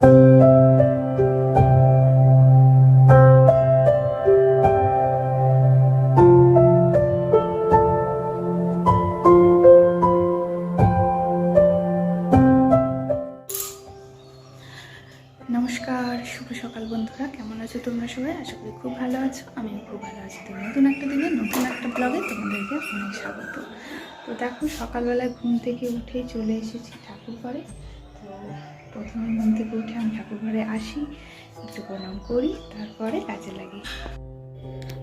নমস্কার, শুভ সকাল বন্ধুরা। কেমন আছো তোমরা সবাই? আশা করি খুব ভালো আছো। আমিও খুব ভালো আছি। তো নতুন একটা দিনে নতুন একটা ব্লগে তোমাদেরকে অনেক স্বাগত। তো দেখো, সকালবেলায় ঘুম থেকে উঠে চলে এসেছি ঠাকুর ঘরে। প্রথমে ঘুম থেকে উঠে আমি ঠাকুর ঘরে আসি, একটু প্রণাম করি, তারপরে কাজে লাগি।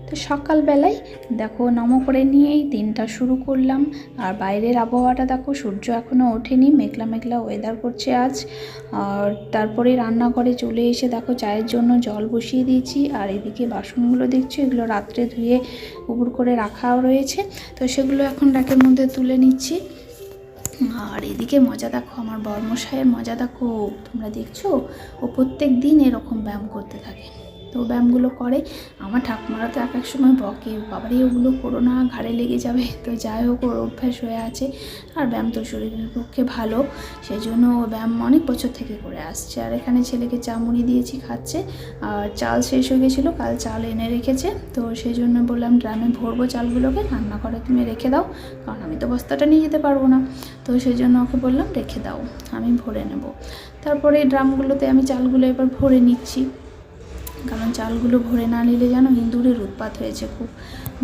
তো সকালবেলায় দেখো নমো করে নিয়েই দিনটা শুরু করলাম। আর বাইরের আবহাওয়াটা দেখো, সূর্য এখনও ওঠেনি, মেঘলা মেঘলা ওয়েদার করছে আজ। আর তারপরে রান্নাঘরে চলে এসে দেখো চায়ের জন্য জল বসিয়ে দিয়েছি। আর এদিকে বাসনগুলো দেখছ, এগুলো রাত্রে ধুয়ে উপুর করে রাখাও রয়েছে। তো সেগুলো এখন রাকের মধ্যে তুলে নিচ্ছি। আর এদিকে মজা দেখো, আমার বর্মশাইয়ের মজা দেখো, তোমরা দেখছ? ও প্রত্যেক দিন এরকম ব্যায়াম করতে থাকে। তো ব্যায়ামগুলো করে। আমার ঠাকুমারা তো এক এক সময় বকে, বাবারে, ওগুলো করো না, ঘাড়ে লেগে যাবে। তো যাই হোক, ওর অভ্যাস হয়ে আছে। আর ব্যায়াম তো শরীরের পক্ষে ভালো। সেই জন্য ও ব্যায়াম অনেক বছর থেকে করে আসছে। আর এখানে ছেলেকে চা মুড়ি দিয়েছি, খাচ্ছে। আর চাল শেষ হয়ে গেছিল, কাল চাল এনে রেখেছে। তো সেই জন্য বললাম ড্রামে ভরবো চালগুলোকে, রান্না করে তুমি রেখে দাও, কারণ আমি তো বস্তাটা নিয়ে যেতে পারব না। তো সেই জন্য ওকে বললাম, রেখে দাও, আমি ভরে নেব। তারপরে ড্রামগুলোতে আমি চালগুলো এবার ভরে নিচ্ছি। কারণ চালগুলো ভরে না নিলে যেন ইঁদুরের উৎপাত হয়েছে খুব।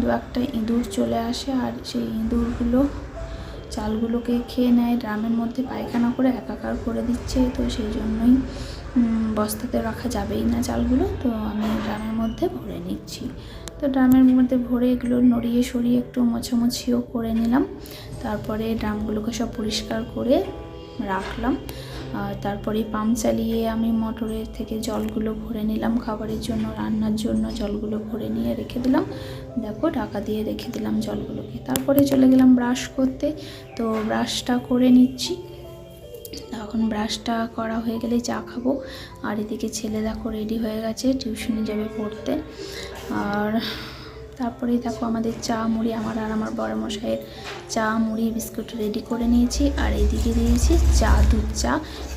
দু একটা ইঁদুর চলে আসে আর সেই ইঁদুরগুলো চালগুলোকে খেয়ে নেয়, ড্রামের মধ্যে পায়খানা করে একাকার করে দিচ্ছে। তো সেই জন্যই বস্তাতে রাখা যাবেই না চালগুলো। তো আমি ড্রামের মধ্যে ভরে নিচ্ছি। তো ড্রামের মধ্যে ভরে এগুলো নড়িয়ে সরিয়ে একটু মোছামুছিও করে নিলাম। তারপরে ড্রামগুলোকে সব পরিষ্কার করে রাখলাম। তারপরে পাম্প চালিয়ে আমি মোটরের থেকে জলগুলো ভরে নিলাম, খাবারের জন্য, রান্নার জন্য জলগুলো ভরে নিয়ে রেখে দিলাম। দেখো, ঢাকা দিয়ে রেখে দিলাম জলগুলোকে। তারপরে চলে গেলাম ব্রাশ করতে। তো ব্রাশটা করে নিচ্ছি। এখন ব্রাশটা করা হয়ে গেলে চা খাব। আর এদিকে ছেলে দেখো রেডি হয়ে গেছে, টিউশনে যাবে পড়তে। আর তারপরেই দেখো আমাদের চা মুড়ি আমার আর আমার বড় মশাইয়ের চা মুড়ি বিস্কুট রেডি করে নিয়েছি। আর এইদিকে দিয়েছি চা, দুধ চা।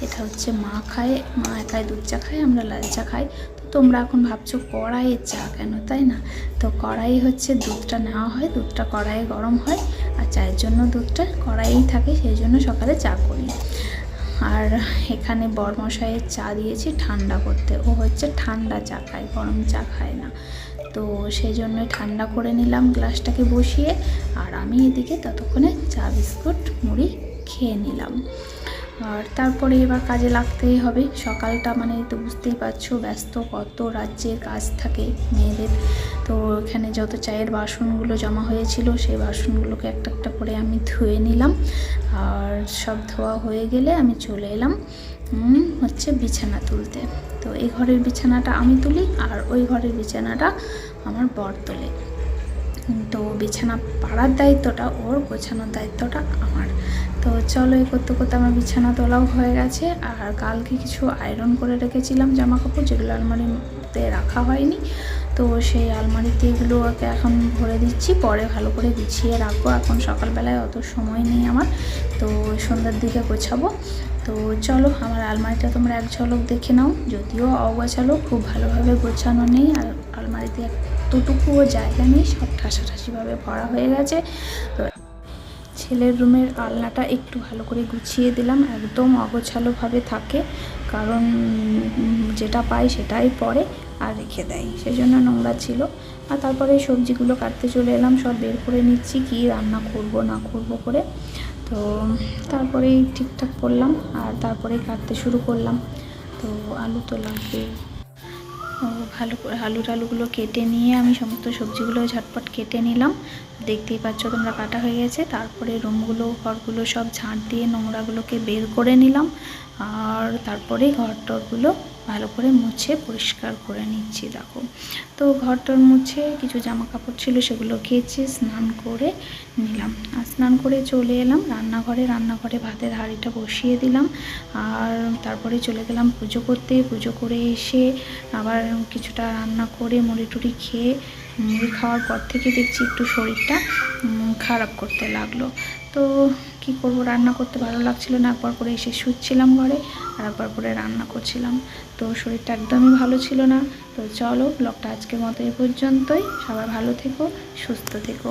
এটা হচ্ছে মা খায়, মা একাই দুধ চা খায়, আমরা লাল চা খাই। তো তোমরা এখন ভাবছ কড়াইয়ের চা কেন, তাই না? তো কড়াই হচ্ছে দুধটা নেওয়া হয়, দুধটা কড়াইয়ে গরম হয়। আর চায়ের জন্য দুধটা কড়াইয়েই থাকে, সেই জন্য সকালে চা করি। আর এখানে বরমশাইয়ের চা দিয়েছি ঠান্ডা করতে। ও হচ্ছে ঠান্ডা চা খায়, গরম চা খায় না। তো সেই জন্য ঠান্ডা করে নিলাম গ্লাসটাকে বসিয়ে আর আমি এদিকে ততক্ষণে চা বিস্কুট মুড়ি খেয়ে নিলাম। আর তারপরে এবার কাজে লাগতেই হবে। সকালটা মানে তো বুঝতেই পারছ, ব্যস্ত কত রাজ্যের কাজ থাকে মেয়েদের। তো এখানে যত চায়ের বাসনগুলো জমা হয়েছিল, সেই বাসনগুলোকে একটা একটা করে আমি ধুয়ে নিলাম। আর সব ধোয়া হয়ে গেলে আমি চলে এলাম হচ্ছে বিছানা তুলতে। তো এই ঘরের বিছানাটা আমি তুলি আর ওই ঘরের বিছানাটা আমার বর তোলে। তো বিছানা পাড়ার দায়িত্বটা, ওর গোছানোর দায়িত্বটা আমার। তো চলো এই করতে করতে আমার বিছানা তোলাও হয়ে গেছে। আর কালকে কিছু আয়রন করে রেখেছিলাম জামা কাপড় যেগুলো আলমারিতে রাখা হয়নি। তো সেই আলমারিতে এগুলোকে এখন ভরে দিচ্ছি, পরে ভালো করে গুছিয়ে রাখব। এখন সকালবেলায় অত সময় নেই আমার। তো সন্ধ্যার দিকে গোছাবো। তো চলো আমার আলমারিটা তোমরা এক ঝলক দেখে নাও। যদিও অগোছালো, খুব ভালোভাবে গোছানো নেই। আর আলমারিতে এতটুকুও জায়গা নেই, সব ঠাসাঠাসিভাবে ভরা হয়ে গেছে। তো ছেলের রুমের আলনাটা একটু ভালো করে গুছিয়ে দিলাম, একদম অগোছালোভাবে থাকে। কারণ যেটা পাই সেটাই পরে আর রেখে দেয়। সেই জন্য নোংরা ছিল। আর তারপরে সবজিগুলো কাটতে চলে এলাম, সব বের করে নিচ্ছি, কি রান্না করব, না করব করে। তো তারপরেই ঠিকঠাক করলাম, আর তারপরেই কাটতে শুরু করলাম। তো আলু তো লাগবে ভালো আলু টালুগুলো কেটে নিয়ে আমি সমস্ত সবজিগুলো ঝটপট কেটে নিলাম। দেখতেই পাচ্ছ তোমরা কাটা হয়ে গেছে। তারপরে রুমগুলো, ঘরগুলো সব ঝাঁট দিয়ে নোংরাগুলোকে বের করে নিলাম। আর তারপরে ঘর টরগুলো ভালো করে মুছে পরিষ্কার করে নিচ্ছি, দেখো। তো ঘর টর মুছে কিছু জামা কাপড় ছিল সেগুলো কেচে স্নান করে নিলাম। স্নান করে চলে এলাম। রান্নাঘরে রান্নাঘরে ভাতের হাঁড়িটা বসিয়ে দিলাম। আর তারপরে চলে গেলাম পুজো করতে। পুজো করে এসে আবার কিছুটা রান্না করে মুড়ি টুড়ি খেয়ে, মুড়ি খাওয়ার পর থেকে দেখছি একটু শরীরটা খারাপ করতে লাগল। তো কি করব? রান্না করতে ভালো লাগছিল না। একবার করে এসে শুচ্ছিলাম ঘরে আর একবার করে রান্না করছিলাম। তো শরীরটা একদমই ভালো ছিল না। তো চলো, ব্লগটা আজকের মতো এ পর্যন্তই। সবাই ভালো থেকো, সুস্থ থেকো।